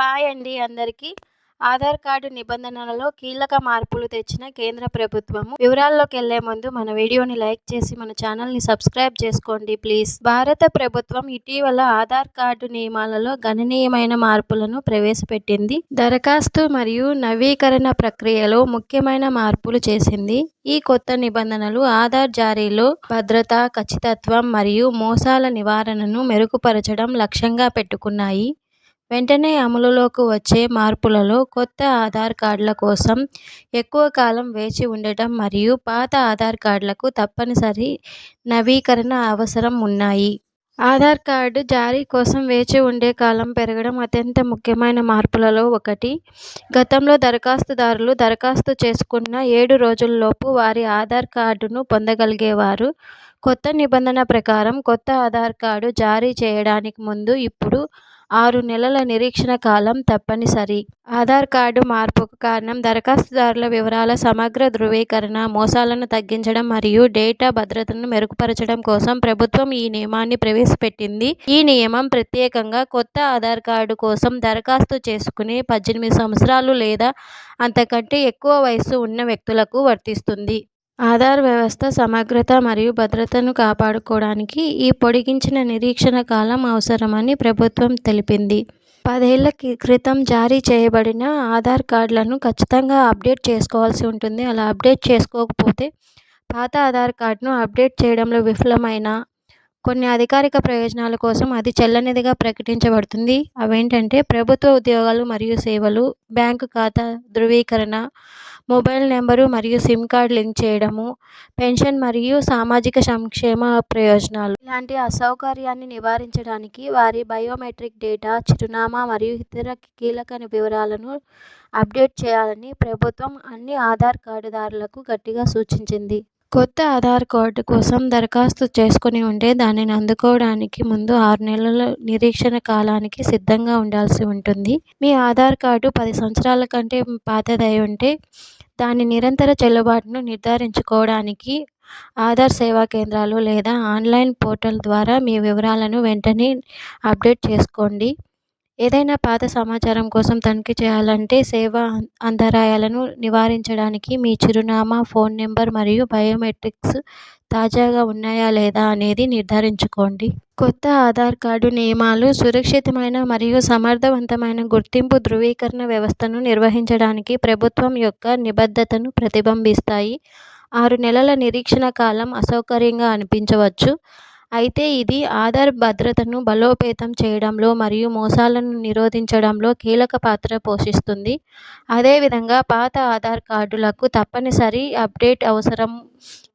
Hi అండి అందరికీ. Aadhaar card నిబంధనలలో కీలక మార్పులు తెచ్చిన కేంద్ర ప్రభుత్వము. వివరాల్లోకి వెళ్ళే ముందు మన వీడియోని లైక్ చేసి మన ఛానల్ని సబ్స్క్రైబ్ చేసుకోండి ప్లీజ్. భారత ప్రభుత్వం ఇటీవల ఆధార్ కార్డు నియమాలలో గణనీయమైన మార్పులను ప్రవేశపెట్టింది. దరఖాస్తు మరియు నవీకరణ ప్రక్రియలో ముఖ్యమైన మార్పులు చేసింది. ఈ కొత్త నిబంధనలు ఆధార్ జారీలో భద్రత ఖచ్చితత్వం మరియు మోసాల నివారణను మెరుగుపరచడం లక్ష్యంగా పెట్టుకున్నాయి. వెంటనే అమలులోకి వచ్చే మార్పులలో కొత్త ఆధార్ కార్డుల కోసం ఎక్కువ కాలం వేచి ఉండటం మరియు పాత ఆధార్ కార్డులకు తప్పనిసరి నవీకరణ అవసరం ఉన్నాయి. ఆధార్ కార్డు జారీ కోసం వేచి ఉండే కాలం పెరగడం అత్యంత ముఖ్యమైన మార్పులలో ఒకటి. గతంలో దరఖాస్తుదారులు దరఖాస్తు చేసుకున్న ఏడు రోజుల్లోపు వారి ఆధార్ కార్డును పొందగలిగేవారు. కొత్త నిబంధన ప్రకారం కొత్త ఆధార్ కార్డు జారీ చేయడానికి ముందు ఇప్పుడు ఆరు నెలల నిరీక్షణ కాలం తప్పనిసరి. ఆధార్ కార్డు మార్పుకు కారణం దరఖాస్తుదారుల వివరాల సమగ్ర ధృవీకరణ మోసాలను తగ్గించడం మరియు డేటా భద్రతను మెరుగుపరచడం కోసం ప్రభుత్వం ఈ నియమాన్ని ప్రవేశపెట్టింది. ఈ నియమం ప్రత్యేకంగా కొత్త ఆధార్ కార్డు కోసం దరఖాస్తు చేసుకునే పద్దెనిమిది సంవత్సరాలు లేదా అంతకంటే ఎక్కువ వయస్సు ఉన్న వ్యక్తులకు వర్తిస్తుంది. ఆధార్ వ్యవస్థ సమగ్రత మరియు భద్రతను కాపాడుకోవడానికి ఈ పొడిగించిన నిరీక్షణ కాలం అవసరమని ప్రభుత్వం తెలిపింది. పదేళ్ళ క్రితం జారీ చేయబడిన ఆధార్ కార్డులను ఖచ్చితంగా అప్డేట్ చేసుకోవాల్సి ఉంటుంది. అలా అప్డేట్ చేసుకోకపోతే పాత ఆధార్ కార్డును అప్డేట్ చేయడంలో విఫలమైన కొన్ని అధికారిక ప్రయోజనాల కోసం అది చెల్లనిదిగా ప్రకటించబడుతుంది. అవేంటంటే ప్రభుత్వ ఉద్యోగాలు మరియు సేవలు బ్యాంకు ఖాతా ధృవీకరణ మొబైల్ నెంబరు మరియు సిమ్ కార్డ్ లింక్ చేయడము పెన్షన్ మరియు సామాజిక సంక్షేమ ప్రయోజనాలు. ఇలాంటి అసౌకర్యాన్ని నివారించడానికి వారి బయోమెట్రిక్ డేటా చిరునామా మరియు ఇతర కీలక వివరాలను అప్డేట్ చేయాలని ప్రభుత్వం అన్ని ఆధార్ కార్డుదారులకు గట్టిగా సూచించింది. కొత్త ఆధార్ కార్డు కోసం దరఖాస్తు చేసుకుని ఉంటే దానిని అందుకోవడానికి ముందు ఆరు నెలల నిరీక్షణ కాలానికి సిద్ధంగా ఉండాల్సి ఉంటుంది. మీ ఆధార్ కార్డు పది సంవత్సరాల కంటే పాతదై ఉంటే దాని నిరంతర చెల్లుబాటును నిర్ధారించుకోవడానికి ఆధార్ సేవా కేంద్రాలు లేదా ఆన్లైన్ పోర్టల్ ద్వారా మీ వివరాలను వెంటనే అప్డేట్ చేసుకోండి. ఏదైనా పాత సమాచారం కోసం తనిఖీ చేయాలంటే సేవా అంతరాయాలను నివారించడానికి మీ చిరునామా ఫోన్ నెంబర్ మరియు బయోమెట్రిక్స్ తాజాగా ఉన్నాయా లేదా అనేది నిర్ధారించుకోండి. కొత్త ఆధార్ కార్డు నియమాలు సురక్షితమైన మరియు సమర్థవంతమైన గుర్తింపు ధృవీకరణ వ్యవస్థను నిర్వహించడానికి ప్రభుత్వం యొక్క నిబద్ధతను ప్రతిబింబిస్తాయి. ఆరు నెలల నిరీక్షణ కాలం అసౌకర్యంగా అనిపించవచ్చు. అయితే ఇది ఆధార్ భద్రతను బలోపేతం చేయడంలో మరియు మోసాలను నిరోధించడంలో కీలక పాత్ర పోషిస్తుంది. అదేవిధంగా పాత ఆధార్ కార్డులకు తప్పనిసరి అప్డేట్ అవసరం.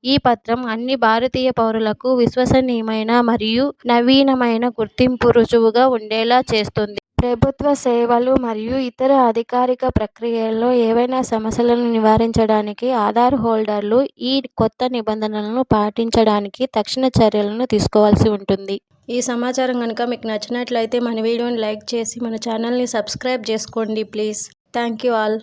ఈ పత్రం అన్ని భారతీయ పౌరులకు విశ్వసనీయమైన మరియు నవీనమైన గుర్తింపు రుజువుగా ఉండేలా చేస్తుంది. ప్రభుత్వ సేవలు మరియు ఇతర అధికారిక ప్రక్రియల్లో ఏవైనా సమస్యలను నివారించడానికి ఆధార్ హోల్డర్లు ఈ కొత్త నిబంధనలను పాటించడానికి తక్షణ చర్యలను తీసుకోవాల్సి ఉంటుంది. ఈ సమాచారం కనుక మీకు నచ్చినట్లయితే మన వీడియోని లైక్ చేసి మన ఛానల్ని సబ్స్క్రైబ్ చేసుకోండి ప్లీజ్. Thank you all.